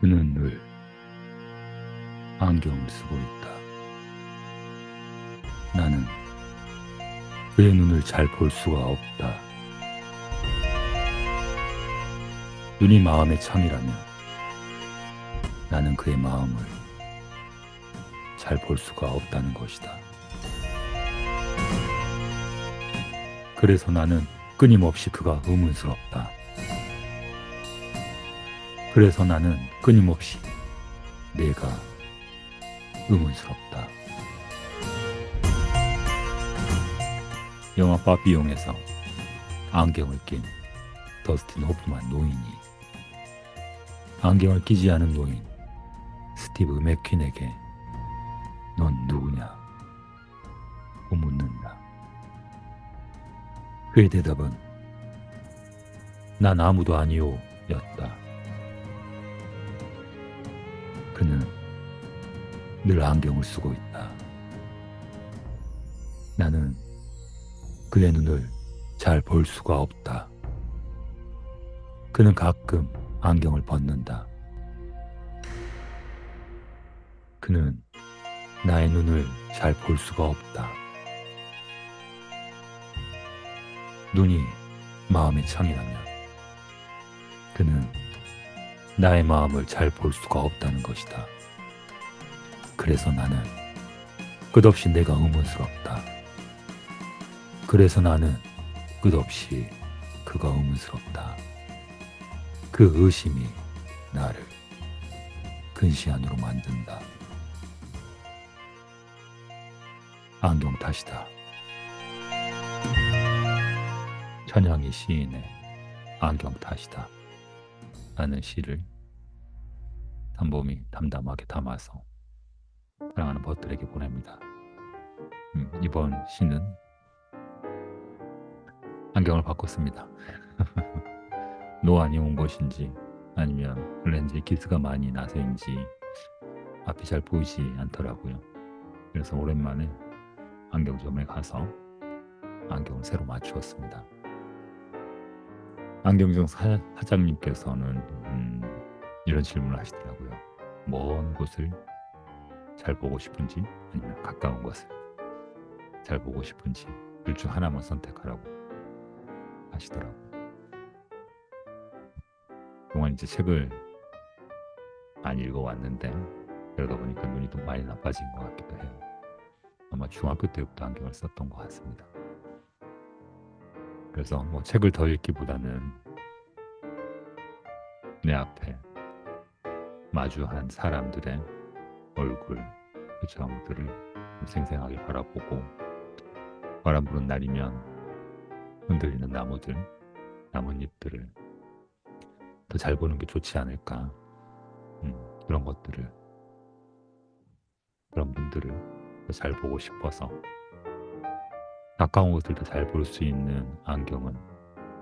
그는 늘 안경을 쓰고 있다. 나는 그의 눈을 잘 볼 수가 없다. 눈이 마음의 창이라면 나는 그의 마음을 잘 볼 수가 없다는 것이다. 그래서 나는 끊임없이 그가 의문스럽다. 그래서 나는 끊임없이 내가 의문스럽다. 영화 바 비용에서 안경을 낀 더스틴 호프만 노인이 안경을 끼지 않은 노인 스티브 맥퀸에게 넌 누구냐? 고 묻는다. 그의 대답은 난 아무도 아니오 였다. 늘 안경을 쓰고 있다. 나는 그의 눈을 잘 볼 수가 없다. 그는 가끔 안경을 벗는다. 그는 나의 눈을 잘 볼 수가 없다. 눈이 마음의 창이라면 그는 나의 마음을 잘 볼 수가 없다는 것이다. 그래서 나는 끝없이 내가 의문스럽다. 그래서 나는 끝없이 그가 의문스럽다. 그 의심이 나를 근시안으로 만든다. 안경 탓이다. 천양이 시인의 안경 탓이다. 라는 시를 담범이 담담하게 담아서 사랑하는 벗들에게 보냅니다. 음, 이번 시는 안경을 바꿨습니다. 노안이 온 것인지 아니면 렌즈에 기스가 많이 나서인지 앞이 잘 보이지 않더라고요. 그래서 오랜만에 안경점에 가서 안경을 새로 맞추었습니다. 안경점 사, 사장님께서는 음, 이런 질문을 하시더라고요. 먼 곳을 잘 보고 싶은지 아니면 가까운 것을 잘 보고 싶은지 둘 중 하나만 선택하라고 하시더라고요. 동안 이제 책을 많이 읽어왔는데 그러다 보니까 눈이 좀 많이 나빠진 것 같기도 해요. 아마 중학교 때부터 안경을 썼던 것 같습니다. 그래서 뭐 책을 더 읽기보다는 내 앞에 마주한 사람들의 얼굴, 표정들을 생생하게 바라보고 바람 부는 날이면 흔들리는 나무들, 나뭇잎들을 더 잘 보는 게 좋지 않을까. 음, 그런 것들을, 그런 분들을 더 잘 보고 싶어서 가까운 곳을 더 잘 볼 수 있는 안경은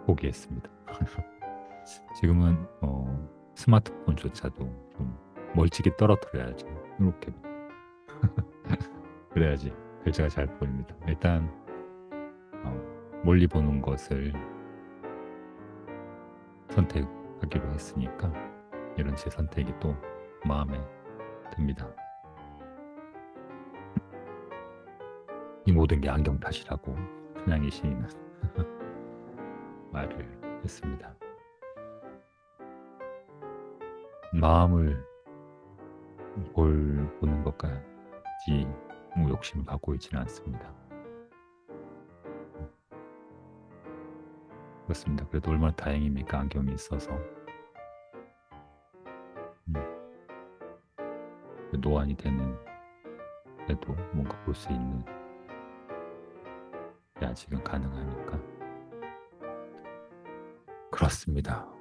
포기했습니다. 지금은 어, 스마트폰조차도 좀 멀찍이 떨어뜨려야죠. 이렇게 그래야지 글자가 잘 보입니다. 일단 어, 멀리 보는 것을 선택하기로 했으니까 이런 제 선택이 또 마음에 듭니다. 이 모든 게 안경 탓이라고 천양의 시인은 말을 했습니다. 마음을 볼 보는 것까지 뭐 욕심을 갖고 있지는 않습니다. 그렇습니다. 그래도 얼마나 다행입니까 안경이 있어서 음. 노안이 되는 그래도 뭔가 볼 수 있는 게 아직은 가능하니까 그렇습니다.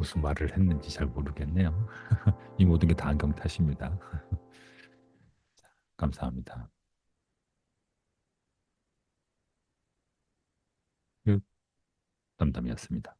무슨 말을 했는지 잘 모르겠네요. 이 모든 게 다 안경 탓입니다. 감사합니다. 끝. 담담이었습니다.